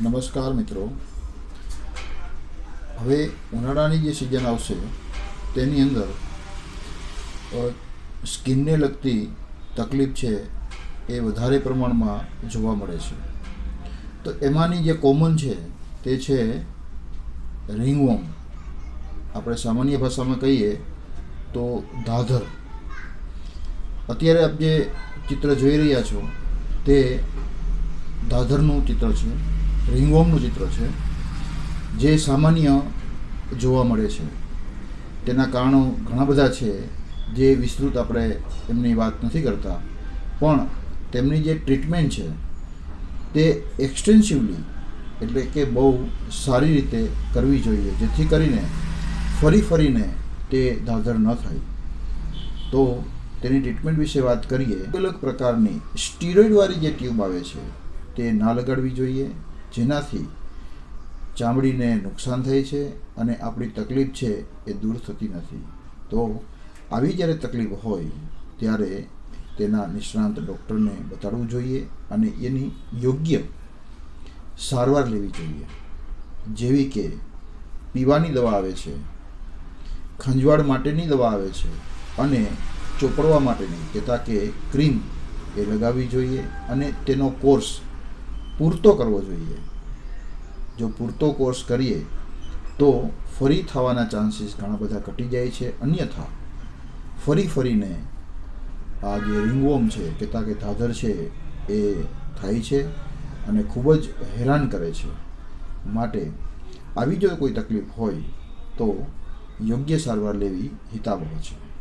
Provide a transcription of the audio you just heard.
નમસ્કાર મિત્રો. હવે ઉનાળાની જે સિઝન આવશે, તેની અંદર સ્કિનને લગતી તકલીફ છે એ વધારે પ્રમાણમાં જોવા મળે છે. તો એમાંની જે કોમન છે તે છે રિંગવોમ આપણે સામાન્ય ભાષામાં કહીએ તો ધાધર. અત્યારે આપ જે ચિત્ર જોઈ રહ્યા છો, તે ધાધરનું ચિત્ર છે. રિંગવોમનું ચિત્ર છે, જે સામાન્ય જોવા મળે છે. તેના કારણો ઘણા બધા છે, જે વિસ્તૃત આપણે એમની વાત નથી કરતા. પણ તેમની જે ટ્રીટમેન્ટ છે, તે એક્સટેન્સિવલી એટલે કે બહુ સારી રીતે કરવી જોઈએ, જેથી કરીને ફરી ફરીને તે દાદર ન થાય. તો તેની ટ્રીટમેન્ટ વિશે વાત કરીએ. અલગ પ્રકારની સ્ટીરોઇડવાળી જે ટ્યુબ આવે છે, તે ના લગાડવી જોઈએ. જેનાથી ચામડીને નુકસાન થાય છે અને આપણી તકલીફ છે એ દૂર થતી નથી. તો આવી જ્યારે તકલીફ હોય, ત્યારે તેના નિષ્ણાંત ડૉક્ટરને બતાડવું જોઈએ અને એની યોગ્ય સારવાર લેવી જોઈએ. જેવી કે પીવાની દવા આવે છે, ખંજવાળ માટેની દવા આવે છે અને ચોપડવા માટેની કહેતા કે ક્રીમ એ લગાવવી જોઈએ અને તેનો કોર્સ પૂરતો કરવો જોઈએ. જો પૂરતો કોર્સ કરીએ, તો ફરી થવાના ચાન્સીસ ઘણા બધા ઘટી જાય છે. અન્યથા, ફરી ફરીને આ જે રિંગવોમ છે કહેતા કે ધાધર છે, એ થાય છે અને ખૂબ જ હેરાન કરે છે. માટે આવી જો કોઈ તકલીફ હોય, તો યોગ્ય સારવાર લેવી હિતાવહ છે.